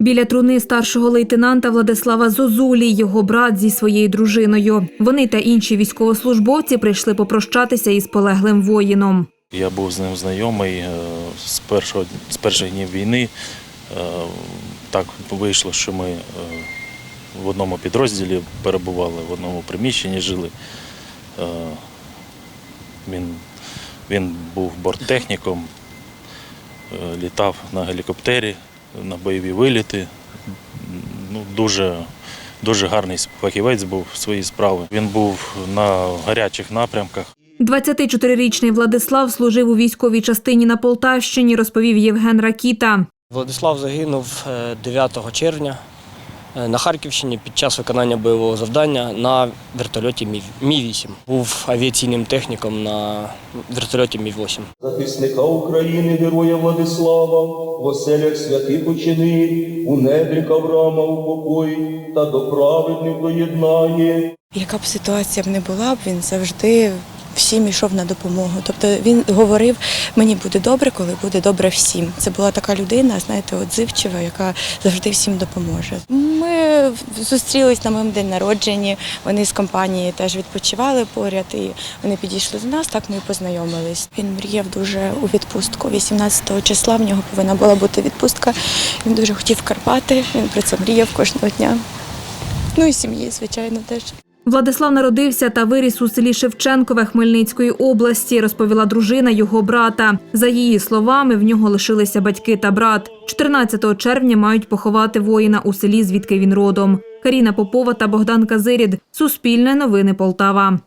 Біля труни старшого лейтенанта Владислава Зозулі, його брат зі своєю дружиною. Вони та інші військовослужбовці прийшли попрощатися із полеглим воїном. Я був з ним знайомий е, з, першого, з перших днів війни. Е, Так вийшло, що ми е, в одному підрозділі перебували, в одному приміщенні жили. Він, він був борттехніком, е, літав на гелікоптері, на бойові виліти. Ну, дуже, дуже гарний фахівець був свої справи. Він був на гарячих напрямках. 24-річний Владислав служив у військовій частині на Полтавщині, розповів Євген Ракіта. Владислав загинув е, 9 червня е, на Харківщині під час виконання бойового завдання на вертольоті Мі- Мі-8. Був авіаційним техніком на вертольоті Мі-8. захисника України, героя Владислава, в оселях святих учини, у недрі Авраама упокой, та до праведних доєднає. Яка б ситуація б не була б, він завжди всім йшов на допомогу. Тобто він говорив, мені буде добре, коли буде добре всім. Це була така людина, знаєте, отзивчива, яка завжди всім допоможе. Ми зустрілись на моєму день народження. Вони з компанії теж відпочивали поряд, і вони підійшли до нас. Так ми і познайомились. Він мріяв дуже у відпустку. 18 числа в нього повинна була бути відпустка. Він дуже хотів Карпати. Він про це мріяв кожного дня. Ну і сім'ї, звичайно, теж. Владислав народився та виріс у селі Шевченкове Хмельницької області, розповіла дружина його брата. За її словами, в нього лишилися батьки та брат. 14 червня мають поховати воїна у селі, звідки він родом. Каріна Попова та Богдан Казирід. Суспільне новини Полтава.